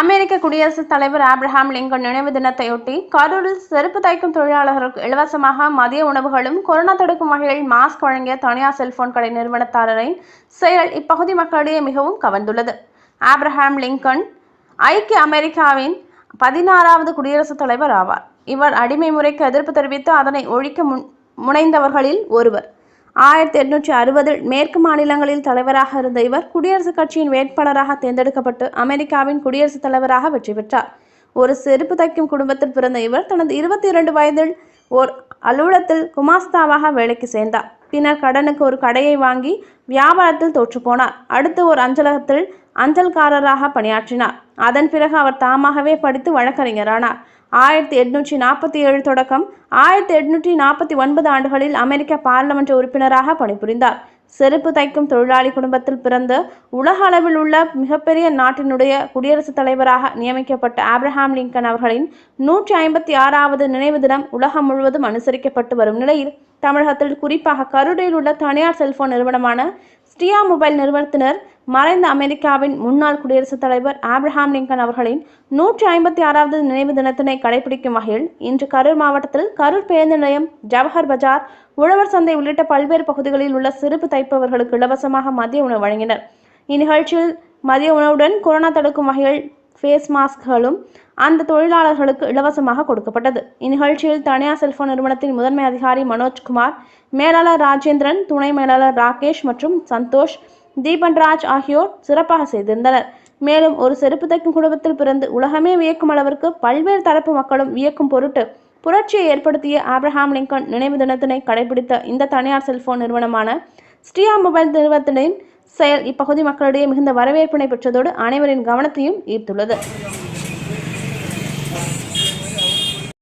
அமெரிக்க குடியரசுத் தலைவர் Abraham Lincoln நினைவு தினத்தையொட்டி கரூரில் செருப்பு தைக்கும் தொழிலாளர்களுக்கு இலவசமாக மதிய உணவுகளும் கொரோனா தடுக்கும் வகையில் மாஸ்க் வழங்கிய தனியார் செல்போன் கடை நிறுவனத்தாரரின் செயல் இப்பகுதி மக்களிடையே மிகவும் கவர்ந்துள்ளது. ஆப்ரஹாம் லிங்கன் ஐக்கிய அமெரிக்காவின் பதினாறாவது குடியரசுத் தலைவர் ஆவார். இவர் அடிமை முறைக்கு எதிர்ப்பு தெரிவித்து அதனை ஒழிக்க முன் முனைந்தவர்களில் ஒருவர். ஆயிரத்தி எட்நூற்றி அறுபதில் மேற்கு மாநிலங்களில் தலைவராக இருந்த இவர் குடியரசுக் கட்சியின் வேட்பாளராக தேர்ந்தெடுக்கப்பட்டு அமெரிக்காவின் குடியரசுத் தலைவராக வெற்றி பெற்றார். ஒரு செருப்பு தைக்கும் குடும்பத்தில் பிறந்த இவர் தனது இருபத்தி இரண்டு வயதில் ஓர் அலுவலகத்தில் குமாஸ்தாவாக வேலைக்கு சேர்ந்தார். பின்னர் கடனுக்கு ஒரு கடையை வாங்கி வியாபாரத்தில் தோற்றுப்போனார் அடுத்து ஒரு அஞ்சலகத்தில் அஞ்சல்காரராக பணியாற்றினார். அதன் பிறகு அவர் தாமாகவே படித்து வழக்கறிஞரானார். ஆயிரத்தி எட்நூற்றி நாற்பத்தி ஏழு தொடக்கம் ஆயிரத்தி எட்நூற்றி நாற்பத்தி ஒன்பது ஆண்டுகளில் அமெரிக்க பாராளுமன்ற உறுப்பினராக பணிபுரிந்தார். செருப்பு தைக்கும் தொழிலாளி குடும்பத்தில் பிறந்து உலக அளவில் உள்ள மிகப்பெரிய நாட்டினுடைய குடியரசுத் தலைவராக நியமிக்கப்பட்ட ஆப்ரஹாம் லிங்கன் அவர்களின் நூற்றி ஐம்பத்தி ஆறாவது நினைவு தினம் உலகம் முழுவதும் அனுசரிக்கப்பட்டு வரும் நிலையில் தமிழகத்தில் குறிப்பாக கருடையில் உள்ள தனியார் செல்போன் நிறுவனமான ஸ்டியா மொபைல் நிறுவனத்தினர் மறைந்த அமெரிக்காவின் முன்னாள் குடியரசுத் தலைவர் ஆப்ரஹாம் லிங்கன் அவர்களின் நூற்றி ஐம்பத்தி ஆறாவது நினைவு தினத்தினை கடைபிடிக்கும் வகையில் இன்று கரூர் மாவட்டத்தில் கரூர் பேருந்து நிலையம் ஜவஹர் பஜார் உழவர் சந்தை உள்ளிட்ட பல்வேறு பகுதிகளில் உள்ள சிறப்பு தைப்பவர்களுக்கு இலவசமாக மதிய உணவு வழங்கினர். இந்நிகழ்ச்சியில் மதிய உணவுடன் கொரோனா தடுக்கும் வகையில் ஃபேஸ் மாஸ்க்களும் அந்த தொழிலாளர்களுக்கு இலவசமாக கொடுக்கப்பட்டது. இந்நிகழ்ச்சியில் தனியார் செல்போன் நிறுவனத்தின் முதன்மை அதிகாரி மனோஜ்குமார் மேலாளர் ராஜேந்திரன் துணை மேலாளர் ராகேஷ் மற்றும் சந்தோஷ் தீபன் ராஜ் ஆகியோர் சிறப்பாக செய்திருந்தனர் மேலும் ஒரு செருப்பு தைக்கும் குடும்பத்தில் பிறந்து உலகமே வியக்கும் அளவிற்கு பல்வேறு தரப்பு மக்களும் வியக்கும் பொருட்டு புரட்சியை ஏற்படுத்திய ஆப்ரஹாம் லிங்கன் நினைவு தினத்தினை கடைபிடித்த இந்த தனியார் செல்போன் நிறுவனமான ஸ்ரீயா மொபைல் நிறுவனத்தின் செயல் இப்பகுதி மக்களிடையே மிகுந்த வரவேற்பினை பெற்றதோடு அனைவரின் கவனத்தையும் ஈர்த்துள்ளது.